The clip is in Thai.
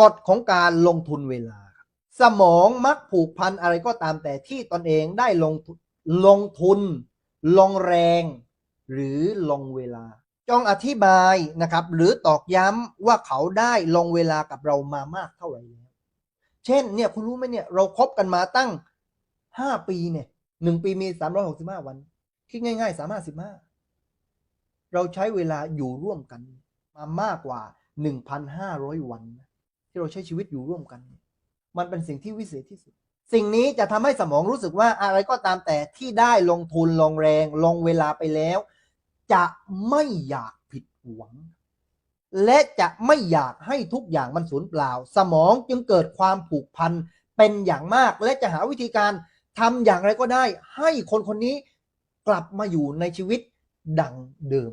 กฎของการลงทุนเวลา สมองมักผูกพันอะไรก็ตามแต่ที่ตนเองได้ลงลงทุน ลงแรง หรือลงเวลา จงอธิบายนะครับ หรือตอกย้ำว่าเขาได้ลงเวลากับเรามามากเท่าไหร่แล้วเช่นเนี่ยคุณรู้ไหมเนี่ยเราคบกันมาตั้ง5ปีเนี่ยหนึ่งปีมี365วัน คิดง่ายๆ355เราใช้เวลาอยู่ร่วมกันมามากกว่า1,500วันนะ ที่เราใช้ชีวิตอยู่ร่วมกัน มันเป็นสิ่งที่วิเศษที่สุด สิ่งนี้จะทำให้สมองรู้สึกว่าอะไรก็ตามแต่ที่ได้ลงทุนลงแรง ลงเวลาไปแล้ว จะไม่อยากผิดหวัง และจะไม่อยากให้ทุกอย่างมันสูญเปล่า สมองจึงเกิดความผูกพันเป็นอย่างมากและจะหาวิธีการทำอย่างไรก็ได้ ให้คนคนนี้กลับมาอยู่ในชีวิตดังเดิม